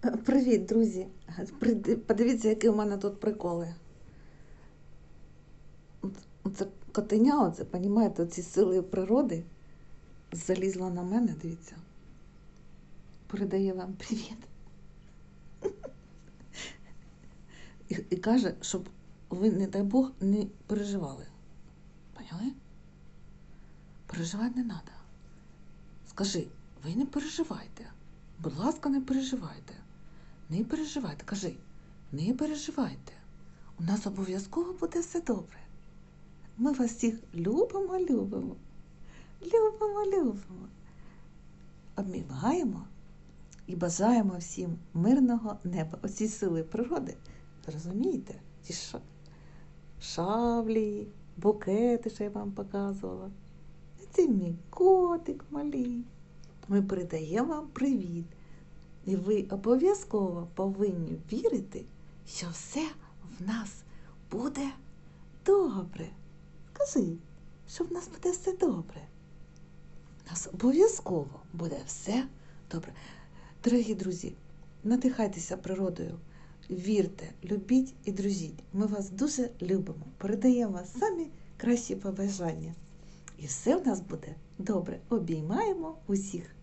Привіт, друзі! Подивіться, які у мене тут приколи. Це котеня, оце, понімаєте, оці сили природи залізла на мене, дивіться. Передає вам привіт. І, і каже, щоб ви, не дай Бог, не переживали. Поняли? Переживати не треба. Скажи, ви не переживайте. Будь ласка, не переживайте. Не переживайте. Кажи, не переживайте. У нас обов'язково буде все добре. Ми вас всіх любимо, любимо. Любимо, любимо. Обміваємо і бажаємо всім мирного неба. Оці сили природи, розумієте? Ті ша- шаблі, букети, що я вам показувала. Це мій котик малий. Ми передаємо вам привіт. І ви обов'язково повинні вірити, що все в нас буде добре. Скажи, що в нас буде все добре. У нас обов'язково буде все добре. Дорогі друзі, надихайтеся природою, вірте, любіть і дружіть. Ми вас дуже любимо. Передаємо самі кращі побажання. І все в нас буде добре. Обіймаємо усіх.